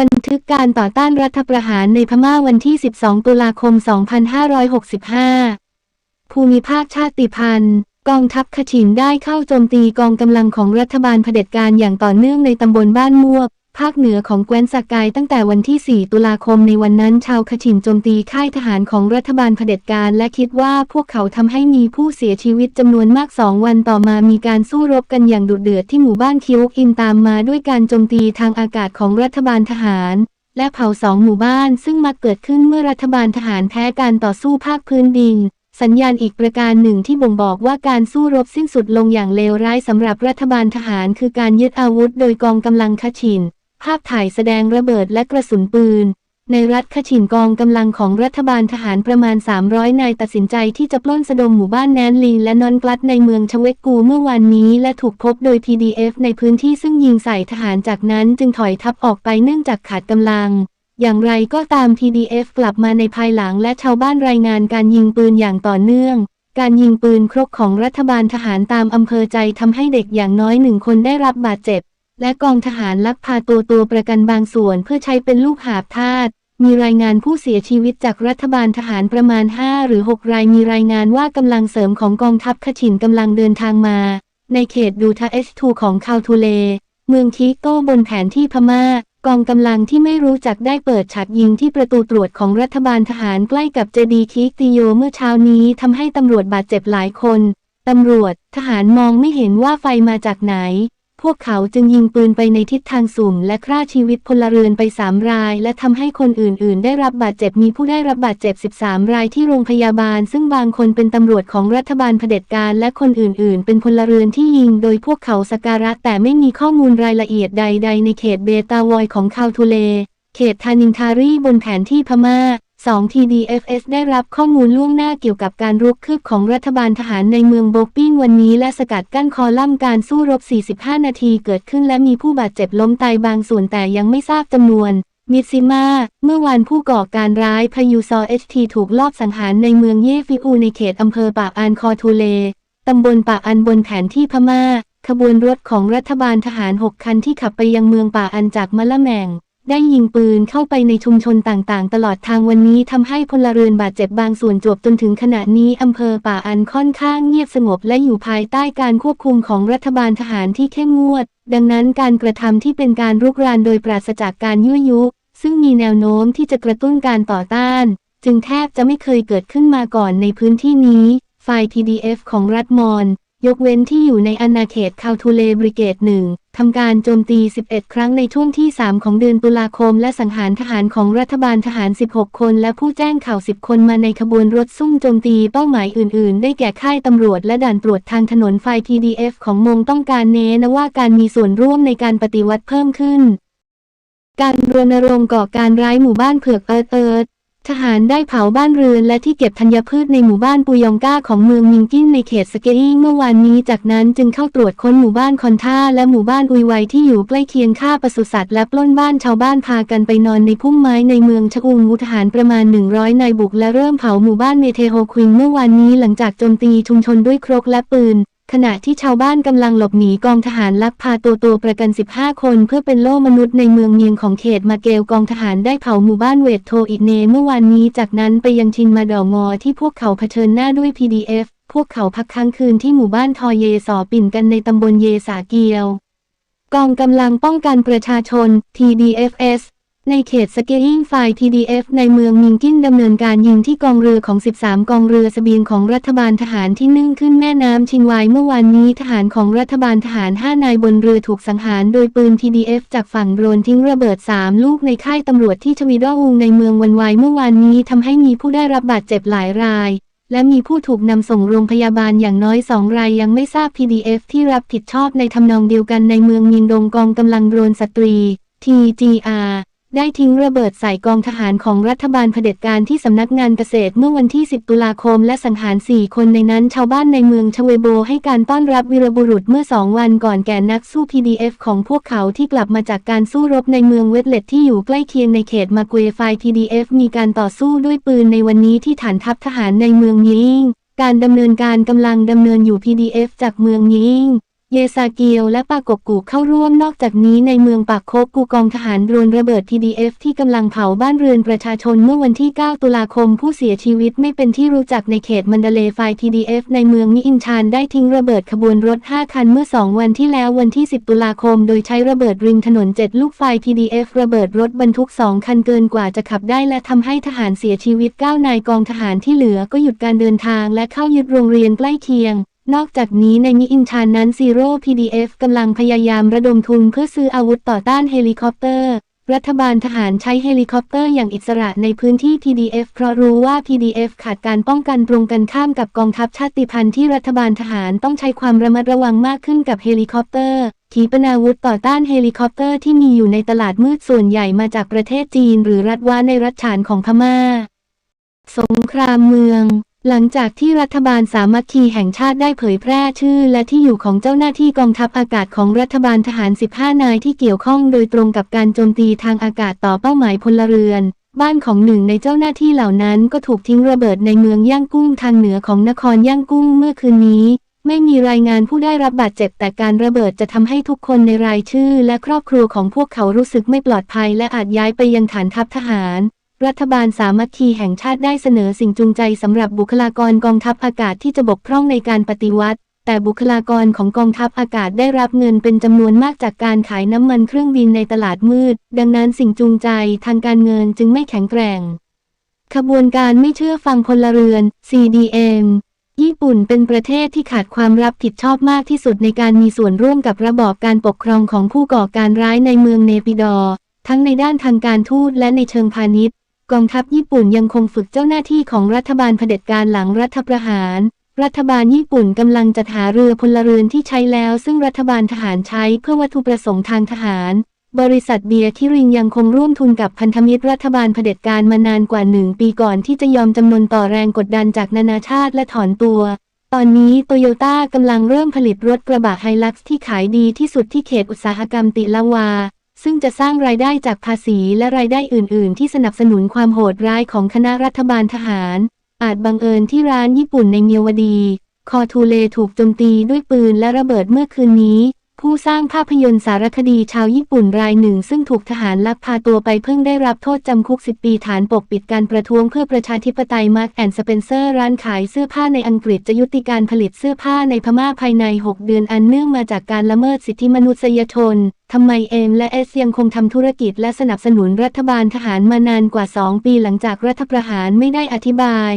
บันทึกการต่อต้านรัฐประหารในพม่าวันที่ 12 ตุลาคม 2565 ภูมิภาคชาติพันธุ์ กองทัพขชินได้เข้าโจมตีกองกำลังของรัฐบาลเผด็จการอย่างต่อเนื่องในตำบลบ้านม่วก ภาคเหนือของแคว้นสกายตั้งแต่วันที่ 4 ตุลาคมในวันนั้นชาวขชินโจมตีค่ายทหารของรัฐบาลเผด็จการ และคิดว่าพวกเขาทำให้มีผู้เสียชีวิตจำนวนมากสองวันต่อมามีการสู้รบกันอย่างดุเดือดที่หมู่บ้านคิวอินตามมาด้วยการโจมตีทางอากาศของรัฐบาลทหาร และเผาสองหมู่บ้าน ซึ่งมักเกิดขึ้นเมื่อรัฐบาลทหารแพ้การต่อสู้ภาคพื้นดินสัญญาณอีกประการหนึ่งที่บ่งบอกว่าการสู้รบสิ้นสุดลงอย่างเลวร้ายสำหรับรัฐบาลทหาร คือการยึดอาวุธโดยกองกำลังคชิน ภาพถ่ายแสดงระเบิดและกระสุนปืน ในรัฐคชินกองกำลังของรัฐบาลทหารประมาณ 300 นายตัดสินใจที่จะปล้นสะดมหมู่บ้านแนนลีและนอนกลัดในเมืองชเวกกูเมื่อวานนี้ และถูกพบโดย PDF ในพื้นที่ซึ่งยิงใส่ทหารจากนั้นจึงถอยทัพออกไปเนื่องจากขาดกำลังอย่างไรก็ตาม PDF กลับมาในภายหลังและชาวบ้านรายงานการยิงปืนอย่างต่อเนื่อง การยิงปืนครกของรัฐบาลทหารตามอำเภอใจทำให้เด็กอย่างน้อยหนึ่งคนได้รับบาดเจ็บ และกองทหารลักพาตัวตัวประกันบางส่วนเพื่อใช้เป็นลูกหาบทาสมีรายงานผู้เสียชีวิตจากรัฐบาลทหารประมาณ 5 หรือ 6 รายมีรายงานว่ากำลังเสริมของกองทัพขชินกำลังเดินทางมา ในเขตดูทาเอสทูของคาวทูเล เมืองทิโก้บนแผนที่พม่า กองกำลังที่ไม่รู้จักได้เปิดฉากยิงที่ประตูตรวจของรัฐบาลทหารใกล้กับเจดีคิกติโยเมื่อเช้านี้ทำให้ตำรวจบาดเจ็บหลายคน ตำรวจทหารมองไม่เห็นว่าไฟมาจากไหน พวกเขาจึงยิงปืนไปในทิศทางสุ่มและฆ่าชีวิตพลเรือนไปสามราย และทำให้คนอื่น ๆ ได้รับบาดเจ็บมีผู้ได้รับบาดเจ็บ 13 รายที่โรงพยาบาล ซึ่งบางคนเป็นตำรวจของรัฐบาลเผด็จการ และคนอื่น ๆ เป็นพลเรือนที่ยิงโดยพวกเขาสการะแต่ไม่มีข้อมูลรายละเอียดใด ๆ ในเขตเบตาวอยของคาวทูเล เขตทานินทารีบนแผนที่พม่า 2 TDFS ได้รับข้อมูลล่วงหน้าเกี่ยวกับการรุกคืบของรัฐบาลทหารในเมืองโบกปิ้งวันนี้และสกัดกั้นคอลัมน์การสู้รบ 45 นาทีเกิดขึ้นและมีผู้บาดเจ็บล้มตายบางส่วนแต่ยังไม่ทราบจำนวน มิดซิมา เมื่อวานผู้ก่อการร้ายพายุซอเอชทีถูกลอบสังหารในเมืองเยฟิอูในเขตอำเภอปากอานคอทูเล ตำบลปากอันบนแผนที่พม่า ขบวนรถของรัฐบาลทหาร 6 คันที่ขับไปยังเมืองป่าอันจากมะละแมง ได้ยิงปืนเข้าไปในชุมชนต่างๆ ตลอดทางวันนี้ทำให้พลเรือนบาดเจ็บบางส่วนจวบจนถึงขณะนี้อำเภอป่าอันค่อนข้างเงียบสงบและอยู่ภายใต้การควบคุมของรัฐบาลทหารที่เข้มงวด ดังนั้นการกระทำที่เป็นการรุกรานโดยปราศจากการยั่วยุ ซึ่งมีแนวโน้มที่จะกระตุ้นการต่อต้าน จึงแทบจะไม่เคยเกิดขึ้นมาก่อนในพื้นที่นี้ไฟล์ PDF ของรัฐมอน ยกเว้นที่อยู่ในอาณาเขตคาวทูเลบริเกตหนึ่งทำการโจมตี 11 ครั้งในช่วงที่ 3 ของเดือนตุลาคม และสังหารทหารของรัฐบาลทหาร 16 คน และผู้แจ้งข่าว 10 คนมาในขบวนรถซุ่มโจมตีเป้าหมายอื่น ๆ ได้แก่ค่ายตำรวจและด่านตรวจทางถนนไฟ PDF ของมงต้องการเน้นว่าการมีส่วนร่วมในการปฏิวัติเพิ่มขึ้น การรณรงค์ก่อการร้ายหมู่บ้านเผือกเอิร์ดเอิร์ด ทหารได้เผาบ้านเรือนและที่เก็บธัญพืชในหมู่บ้านปูยองก้าของเมืองมิงกินในเขตสเกอิงเมื่อวานนี้ จากนั้นจึงเข้าตรวจค้นหมู่บ้านคอนท่าและหมู่บ้านอุยไวที่อยู่ใกล้เคียงฆ่าปศุสัตว์และปล้นบ้านชาวบ้านพากันไปนอนในพุ่มไม้ในเมืองชะอุงมุทหารประมาณ 100 นายบุกและเริ่มเผาหมู่บ้านเมเทโฮควิงเมื่อวานนี้หลังจากโจมตีชุมชนด้วยครกและปืน ขณะที่ชาวบ้านกำลังหลบหนีกองทหารลักพาตัวตัวประกัน 15 คน เพื่อเป็นโล่มนุษย์ในเมืองเมียงของเขตมาเกลกองทหารได้เผาหมู่บ้านเวทโทอิเนเมื่อวานนี้จากนั้นไปยังชินมาดอมอที่พวกเขาเผชิญหน้าด้วย PDF พวกเขาพักค้างคืนที่หมู่บ้านทอเยสอปิ่นกันในตำบลเยสาเกียว กองกำลังป้องกันประชาชน TDFS ในเขตสเกอิงไฟ TDF ในเมืองมิงกินดำเนินการยิงที่กองเรือของ 13 กองเรือสเสบียงของรัฐบาลทหารที่นึ่งขึ้นแม่น้ำชินไวเมื่อวานนี้ทหารของรัฐบาลทหาร 5 นายบนเรือถูกสังหารโดยปืน TDF จากฝั่งโดรนทิ้งระเบิด 3 ลูกในค่ายตำรวจที่ชวีดออุงในเมืองวันไวเมื่อวานนี้ทำให้มีผู้ได้รับบาดเจ็บหลายรายและมีผู้ถูกนำส่งโรงพยาบาลอย่างน้อยสองรายยังไม่ทราบ PDF ที่รับผิดชอบในทำนองเดียวกันในเมืองมินดงกองกำลังโดรนสตรี TGR ได้ทิ้งระเบิดใส่กองทหารของรัฐบาลเผด็จการที่สำนักงานเกษตรเมื่อวันที่ 10 ตุลาคมและสังหาร 4 คนในนั้นชาวบ้านในเมืองชเวโบให้การต้อนรับวีรบุรุษเมื่อ 2 วันก่อนแก่นักสู้ PDF ของพวกเขาที่กลับมาจากการสู้รบในเมืองเวทเลตที่อยู่ใกล้เคียงในเขตมาเกวไฟ PDF มีการต่อสู้ด้วยปืนในวันนี้ที่ฐานทัพทหารในเมืองยิง การดำเนินการกำลังดำเนินอยู่ PDF จากเมืองยิง เยซาเกียวและปากกกูเข้าร่วมนอกจากนี้ในเมืองปากโคกกูกองทหารโดนระเบิด TDF ที่กำลังเผาบ้านเรือนประชาชนเมื่อวันที่ 9 ตุลาคมผู้เสียชีวิตไม่เป็นที่รู้จักในเขตมันเดเลไฟ TDF ในเมืองมิอินชานได้ทิ้งระเบิดขบวนรถ 5 คันเมื่อ 2 วันที่แล้ววันที่ 10 ตุลาคม โดยใช้ระเบิดริมถนน 7 ลูกไฟ TDF ระเบิดรถบรรทุก 2 คันเกินกว่าจะขับได้และทำให้ทหารเสียชีวิต 9 นายกองทหารที่เหลือก็หยุดการเดินทางและเข้ายึดโรงเรียนใกล้เคียง นอกจากนี้ในมิอินชานนั้นซีโร่ PDF กำลังพยายามระดมทุนเพื่อซื้ออาวุธต่อต้านเฮลิคอปเตอร์ รัฐบาลทหารใช้เฮลิคอปเตอร์อย่างอิสระในพื้นที่ PDF เพราะรู้ว่า PDF ขาดการป้องกันตรงกันข้ามกับกองทัพชาติพันธุ์ที่รัฐบาลทหารต้องใช้ความระมัดระวังมากขึ้นกับเฮลิคอปเตอร์ขีปนาวุธต่อต้านเฮลิคอปเตอร์ที่มีอยู่ในตลาดมืดส่วนใหญ่มาจากประเทศจีน หรือรัฐว้าในรัฐฉานของพม่า สงครามเมือง หลังจากที่รัฐบาลสามัคคีแห่งชาติได้เผยแพร่ชื่อ และที่อยู่ของเจ้าหน้าที่กองทัพอากาศของรัฐบาลทหาร 15 นายที่เกี่ยวข้องโดยตรงกับการโจมตีทางอากาศต่อเป้าหมายพลเรือน บ้านของหนึ่งในเจ้าหน้าที่เหล่านั้นก็ถูกทิ้งระเบิดในเมืองย่างกุ้งทางเหนือของนครย่างกุ้งเมื่อคืนนี้ ไม่มีรายงานผู้ได้รับบาดเจ็บแต่การระเบิดจะทำให้ทุกคนในรายชื่อ และครอบครัวของพวกเขารู้สึกไม่ปลอดภัย และอาจย้ายไปยังฐานทัพทหาร รัฐบาลสามัคคีแห่งชาติได้เสนอสิ่งจูงใจสำหรับบุคลากรกองทัพอากาศที่จะบกพร่องในการปฏิวัติ แต่บุคลากรของกองทัพอากาศได้รับเงินเป็นจำนวนมากจากการขายน้ำมันเครื่องบินในตลาดมืด ดังนั้นสิ่งจูงใจทางการเงินจึงไม่แข็งแกร่ง ขบวนการไม่เชื่อฟังพลเรือน CDM ญี่ปุ่นเป็นประเทศที่ขาดความรับผิดชอบมากที่สุดในการมีส่วนร่วมกับระบอบการปกครองของผู้ก่อการร้ายในเมืองเนปิดอ ทั้งในด้านทางการทูตและในเชิงพาณิชย์ กองทัพญี่ปุ่นยังคงฝึกเจ้าหน้าที่ของรัฐบาลเผด็จการหลังรัฐประหาร รัฐบาลญี่ปุ่นกำลังจัดหาเรือพลเรือนที่ใช้แล้ว ซึ่งรัฐบาลทหารใช้เพื่อวัตถุประสงค์ทางทหาร บริษัทเบียร์คิริงยังคงร่วมทุนกับพันธมิตรรัฐบาลเผด็จการมานานกว่าหนึ่งปีก่อนที่จะยอมจำนนต่อแรงกดดันจากนานาชาติและถอนตัว ตอนนี้โตโยต้ากำลังเริ่มผลิตรถกระบะไฮลักซ์ที่ขายดีที่สุดที่เขตอุตสาหกรรมติละวา ซึ่งจะสร้างรายได้จากภาษีและรายได้อื่น ๆ ที่สนับสนุนความโหดร้ายของคณะรัฐบาลทหาร อาจบังเอิญที่ร้านญี่ปุ่นในเมียวดี คอทูเลถูกโจมตีด้วยปืนและระเบิดเมื่อคืนนี้ ผู้สร้างภาพยนตร์สารคดีชาวญี่ปุ่นรายหนึ่ง ซึ่งถูกทหารลักพาตัวไปเพิ่งได้รับโทษจำคุก 10 ปีฐานปกปิดการประท้วงเพื่อประชาธิปไตยมาร์กแอนด์สเปนเซอร์ร้านขายเสื้อผ้าในอังกฤษจะยุติการผลิตเสื้อผ้าในพม่าภายใน 6 เดือนอันเนื่องมาจากการละเมิดสิทธิมนุษยชนทำไมเอ็มและเอสยังคงทำธุรกิจและสนับสนุนรัฐบาลทหารมานานกว่า 2 ปีหลังจากรัฐประหารไม่ได้อธิบาย